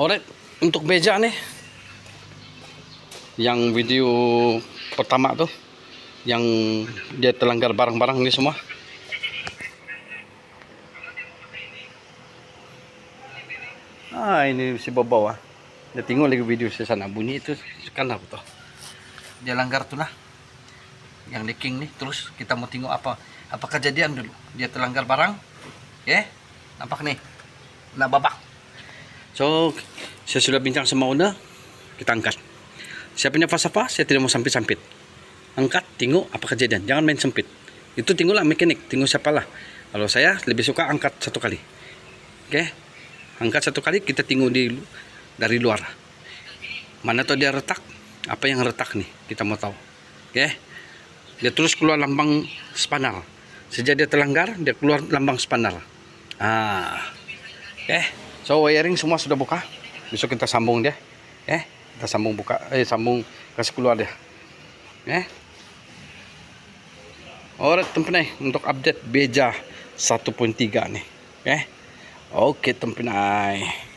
Alright, untuk beja nih. Yang video pertama tuh yang dia terlanggar barang-barang ini semua. Ah, ini si Bobo ah. Dia tengok lagi video di sana bunyi itu kan apa tuh? Dia langgar tuh lah. Yang leaking nih terus kita mau tengok apa apa kejadian dulu. Dia terlanggar barang. Ya. Nampak nih. Nah babak. So, saya sudah bincang sama owner, kita angkat. Saya punya apa, saya tidak mau sampit-sampit. Angkat, tengok apa kejadian. Jangan main sempit. Itu tengoklah mekanik, tengok siapa lah. Kalau saya lebih suka angkat satu kali. Oke? Angkat satu kali, kita tengok di dari luar. Mana tuh dia retak? Apa yang retak nih? Kita mau tahu. Oke? Dia terus keluar lambang spanar. Sejak dia terlanggar, dia keluar lambang spanar. Ah. Oke? So wiring semua sudah buka. Besok kita sambung dia. Eh, kita sambung buka eh sambung kasih keluar dia. Eh. Alright, tempenai untuk update Beja 1.3 nih. Eh. Oke, tempenai.